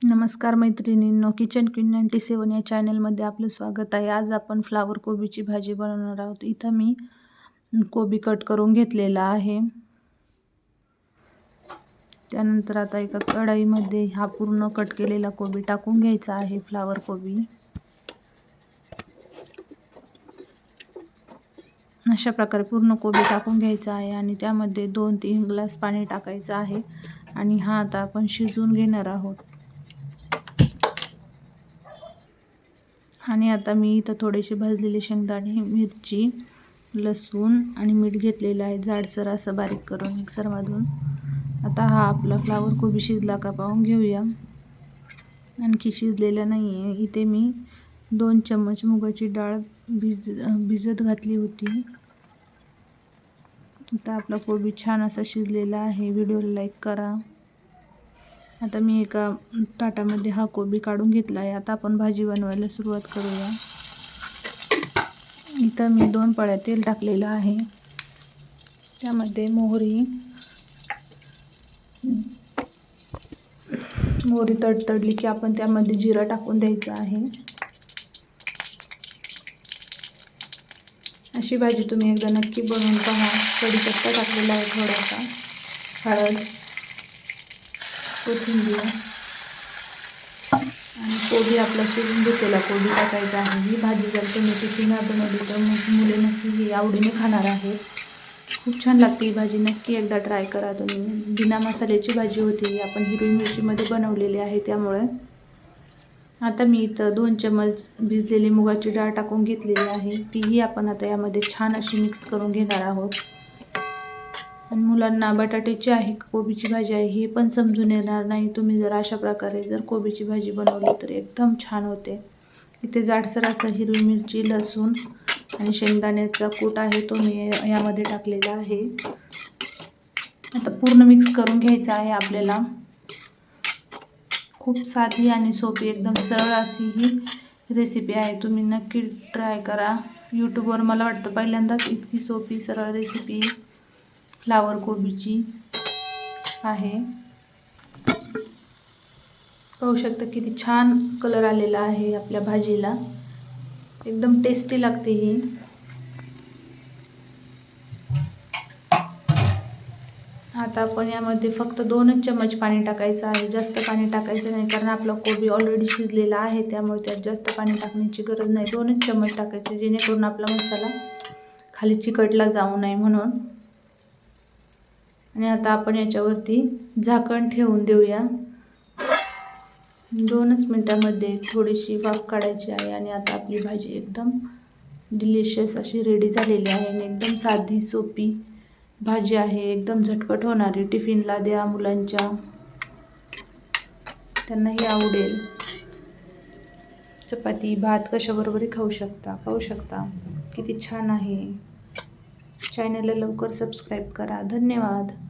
नमस्कार मैत्रिणींनो kitchen queen ninety सेवन या चॅनलमध्ये आपलं स्वागत आहे. आज आपण फ्लावर कोबीची भाजी बनवणार आहोत. इथं मी कोबी कट करून घेतलेला आहे. त्यानंतर आता एका कढाईमध्ये हा पूर्ण कट केलेला कोबी टाकून घ्यायचा आहे फ्लावर कोबी. अशा प्रकारे पूर्ण कोबी टाकून घ्यायचा आहे आणि त्यामध्ये दोन तीन ग्लास पाणी टाकायचं आहे. आणि हा आता आपण शिजवून घेणार आहोत. आणि आता मी इथं थोडेसे भाजलेले शेंगदाणे मिरची लसूण आणि मीठ घेतलेलं आहे. जाडसर असं बारीक करून मिक्सरमधून. आता हा आपला फ्लावर कोबी शिजला का पाहून घेऊया. आणखी शिजलेला नाही आहे इथे मी दोन चम्मच मुगाची डाळ भिज भिजत घातली होती. आता आपला कोबी छान असा शिजलेला आहे. व्हिडिओला लाईक करा. आता मी एका ताटामध्ये हा कोबी काढून घेतला आहे आता आपण भाजी बनवायला सुरुवात करूया. इथं मी दोन पळ्या तेल टाकलेलं आहे. त्यामध्ये मोहरी मोहरी तडतडली की आपण त्यामध्ये जिरं टाकून द्यायचं आहे. अशी भाजी तुम्ही एकदा नक्की बनवून पहा. कढीपत्ता टाकलेला आहे थोडासा. हळद. कोथिंबीर. आणि कोबी आपला शिजून घेतलेला कोबी टाकायचा आहे. ही भाजी जर तुम्ही टिफिनला बनवली तर मग मुले नक्की ही आवडीने खाणार आहेत. खूप छान लागते ही भाजी. नक्की एकदा ट्राय करा तुम्ही. बिना मसाल्याची भाजी होती आपण हिरवी मिरचीमध्ये बनवलेली आहे त्यामुळे. आता मी इथं दोन चमच भिजलेली मुगाची डाळ टाकून घेतलेली आहे. तीही आपण आता यामध्ये छान अशी मिक्स करून घेणार आहोत. आणि मुलांना बटाट्याची आहे कोबीची भाजी आहे हे पण समजून येणार नाही. तुम्ही जर अशा प्रकारे जर कोबीची भाजी बनवली तर एकदम छान होते. इथे जाडसर असं हिरवी मिरची लसूण आणि शेंगदाण्याचा कूट आहे तो मी यामध्ये टाकलेला आहे. आता पूर्ण मिक्स करून घ्यायचा आहे आपल्याला. खूप साधी आणि सोपी एकदम सरळ अशी ही रेसिपी आहे. तुम्ही नक्की ट्राय करा. यूट्यूबवर मला वाटतं पहिल्यांदाच इतकी सोपी सरळ रेसिपी फ्लावर कोबीची आहे. पाहू शकता किती छान कलर आलेला आहे आपल्या भाजीला. एकदम टेस्टी लागते ही. आता आपण यामध्ये फक्त दोनच चम्मच पाणी टाकायचं आहे. जास्त पाणी टाकायचं नाही कारण आपला कोबी ऑलरेडी शिजलेला आहे. त्यामुळे त्यात जास्त पाणी टाकण्याची गरज नाही. दोनच चम्मच टाकायचे जेणेकरून आपला मसाला खाली चिकटला जाऊ नये म्हणून. आणि आता आपण याच्यावरती झाकण ठेवून देऊया. दोनच मिनटामध्ये थोडीशी वाफ काढायची आहे आणि आता आपली भाजी एकदम डिलिशियस अशी रेडी झालेली आहे आणि एकदम साधी सोपी भाजी आहे. एकदम झटपट होणारी. टिफिनला द्या मुलांच्या. त्यांनाही आवडेल. चपाती भात कशाबरोबरही खाऊ शकता? खाऊ शकता. किती छान आहे. चॅनलला लवकर सबस्क्राईब करा. धन्यवाद.